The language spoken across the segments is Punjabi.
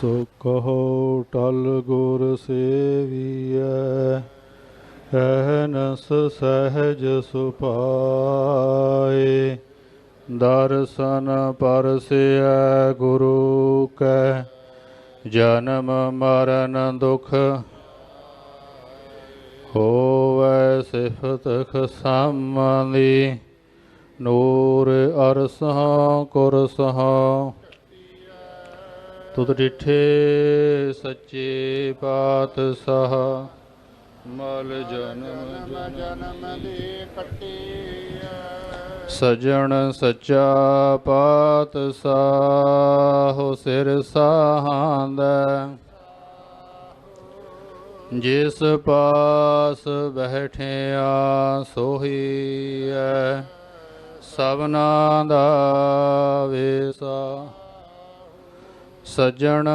ਸੋ ਕਹੋ ਟਲ ਗੁਰ ਸੇਵੀਐ ਅਹਨਸ ਸਹਿਜ ਸੁਪਾਏ ਦਰਸ਼ਨ ਪਰਸਿਐ ਗੁਰੂ ਕੈ, ਜਨਮ ਮਰਨ ਦੁਖ ਹੋਵੈ ਸਿਫਤ ਖਸਮਲੀ ਨੂਰ ਅਰਸਹਾਂ ਕੁਰਸਹਾਂ ਤੁਧ ਡਿਠੇ ਸੱਚੇ ਪਾਤਸ਼ਾਹ ਮਲ ਜਨਮ ਜਨਮ ਦੇ ਦੀ ਸਜਣ ਸੱਚਾ ਪਾਤਸ਼ਾਹ ਸਿਰ ਸਾਹਾਂਦਾ। ਜਿਸ ਪਾਸ ਬੈਠਿਆ ਸੋਹੀ ਐ। ਸਭਨਾ ਦਾ ਵੇਸਾ। ਸਜਣ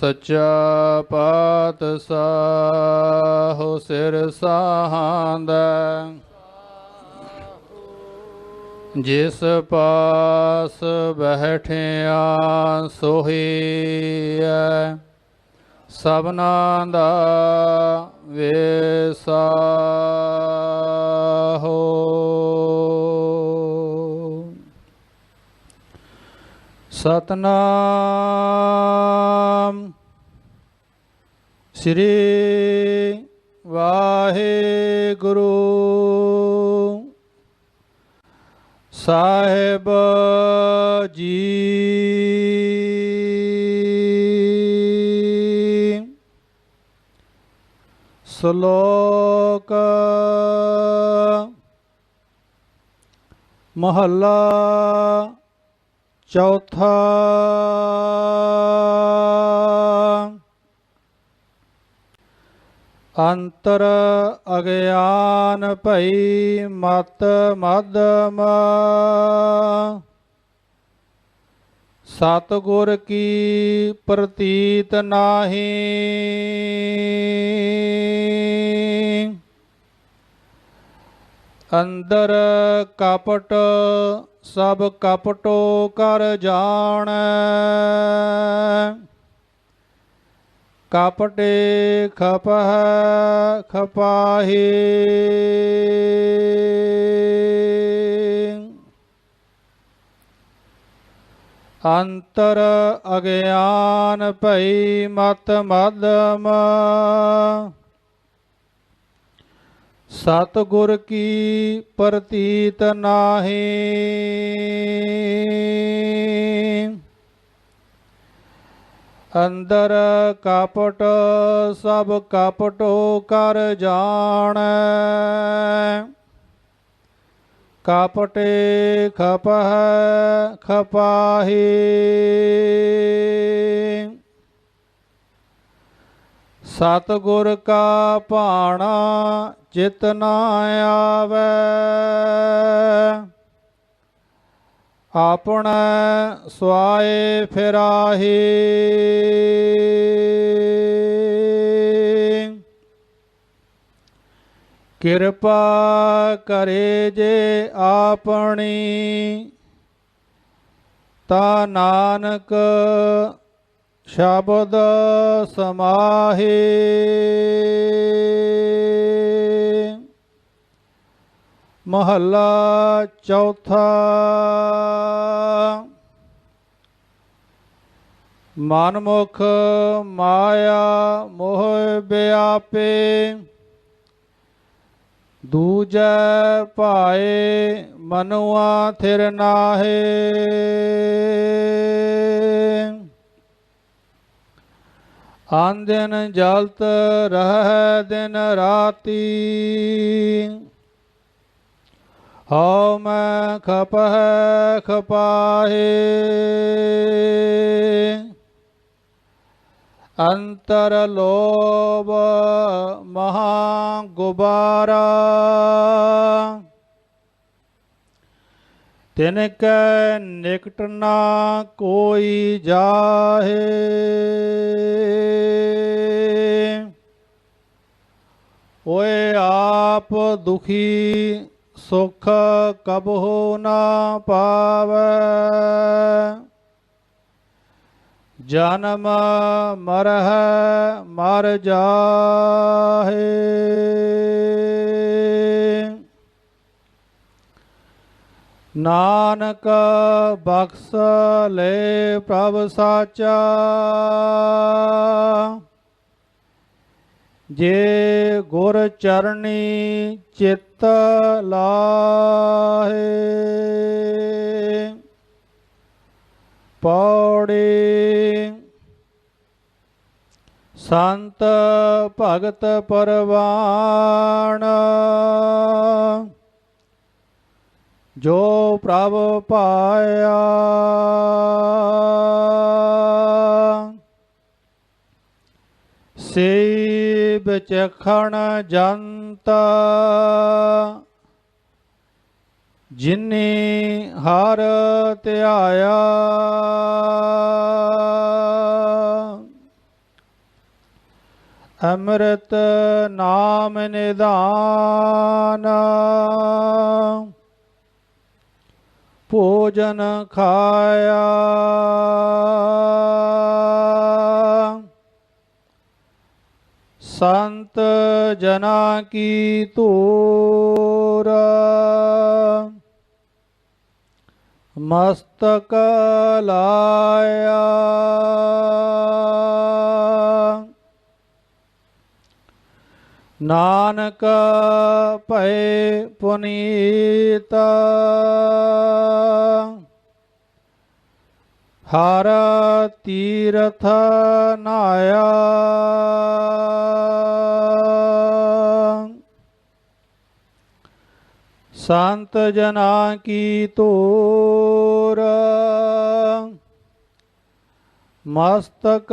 ਸੱਚਾ ਪਾਤਸ਼ਾਹ ਸਿਰ ਸਾਹਾਂਦਾ। ਜਿਸ ਪਾਸ ਬੈਠਿਆ ਸੋਹੀ ਐ। ਸਭਨਾ ਦਾ ਵੇਸਾ ਸਤਨਾਮ। ਸ੍ਰੀ ਵਾਹਿਗੁਰੂ। ਸਾਹਿਬ ਜੀ। ਸ਼ਲੋਕ ਮਹੱਲਾ ਚੌਥਾ ਅੰਤਰ ਅਗਿਆਨ ਭਈ ਮਤ ਮਦਮ ਸਤਿਗੁਰ ਕੀ ਪ੍ਰਤੀਤ ਨਾਹੀ ਅੰਦਰ ਕਪਟ ਸਭ ਕਪਟੋ ਕਰ ਜਾਣੈ। ਕਪਟੇ ਖਪਹ ਖਪਾਹੀ। ਅੰਤਰ ਅਗਿਆਨ ਭਈ ਮਤ ਮਦਮ ਸਤਿਗੁਰ ਕੀ ਪ੍ਰਤੀਤ ਨਾਹੀ। ਅੰਦਰ ਕਪਟ, ਸਭ ਕਪਟੋ ਕਰ ਜਾਣੈ। ਕਪਟੇ ਖਪਹ, ਖਪਾਹੀ। ਸਤਿਗੁਰ ਕਾ ਭਾਣਾ ਚਿਤ ਨਾ ਆਵੈ। ਆਪਣਾ ਸੁਆਏ ਫਿਰਾਹੀ। ਕਿਰਪਾ ਕਰੇ ਜੇ ਆਪਣੀ ਤਾ ਨਾਨਕ ਸ਼ਬਦ ਸਮਾਹੀ। ਮਹੱਲਾ ਚੌਥਾ। ਮਨਮੁਖ ਮਾਇਆ ਮੋਹ ਬਿਆਪੇ ਦੂਜੈ ਭਾਏ ਮਨੁਆ ਥਿਰ ਨਾਹੇ। ਆਨ ਦਿਨ ਜਲਤ ਰਹਿ ਦਿਨ ਰਾਤੀ। ਹਉ ਮੈਂ ਖਪਹ ਖਪਾਹੇ ਅੰਤਰ ਲੋਭ ਮਹਾ ਗੁਬਾਰਾ ਤਿਨ ਕੈ ਨਿਕਟ ਨਾ ਕੋਈ ਜਾਹੇ ਓਏ ਆਪ ਦੁਖੀ ਸੁਖ ਕਬਹੁ ਨਾ ਪਾਵੈ। ਜਨਮ ਮਰਹਿ ਮਰ ਜਾਹੇ। ਨਾਨਕ ਬਖਸ ਲੈ ਪ੍ਰਭ ਸਾਚਾ। ਜੇ ਗੁਰ ਚਰਣੀ ਚਿੱਤ ਲਾਹੇ ਪੌੜੀ ਸੰਤ ਭਗਤ ਪਰਵਾਣ ਜੋ ਪ੍ਰਭ ਪਾਇਆ। ਵਿਚਖਣ ਜੰਤ। ਜਿਨੇ ਹਰ ਧਿਆਇਆ। ਅੰਮ੍ਰਿਤ ਨਾਮ ਨਿਧਾਨ। ਭੋਜਨ ਖਾਇਆ। ਸੰਤ ਜਨਾ ਕੀ ਤੂਰ ਮਸਤਕ ਲਾਇਆ। ਨਾਨਕ ਭਏ ਪੁਨੀਤ। ਹਰ ਤੀਰਥ ਨਾਇਆ। ਸੰਤ ਜਨਾ ਕੀ ਤੂਰ। ਮਸਤਕ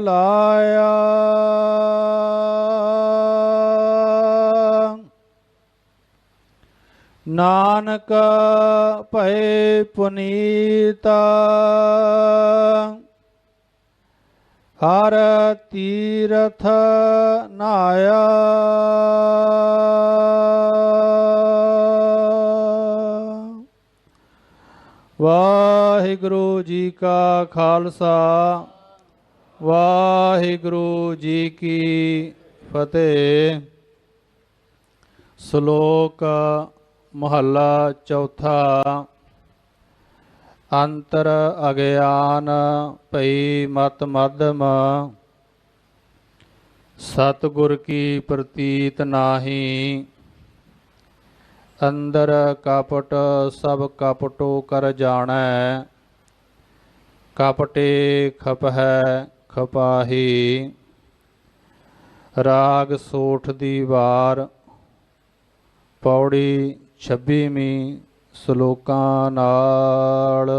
ਲਾਇਆ। ਨਾਨਕ ਭਏ ਪੁਨੀਤਾ। ਹਰ ਤੀਰਥ ਨਾਇਆ। ਵਾਹਿਗੁਰੂ ਜੀ ਕਾ ਖਾਲਸਾ, ਵਾਹਿਗੁਰੂ ਜੀ ਕੀ ਫਤਿਹ। ਸ਼ਲੋਕ ਮਹੱਲਾ ਚੌਥਾ, ਅੰਤਰ ਅਗਿਆਨ ਭਈ ਮਤ ਮਧਮ। ਸਤਿਗੁਰ ਕੀ ਪ੍ਰਤੀਤ ਨਾਹੀ ਅੰਦਰ ਕਪਟ ਸਭ ਕਪਟੋ ਕਰ ਜਾਣੈ। ਕਪਟੇ ਖਪਹਿ ਖਪਾਹੀ। ਰਾਗ ਸੋਠ ਦੀ ਵਾਰ। ਪੌੜੀ 26ਵੀਂ ਸ਼ਲੋਕਾਂ ਨਾਲ।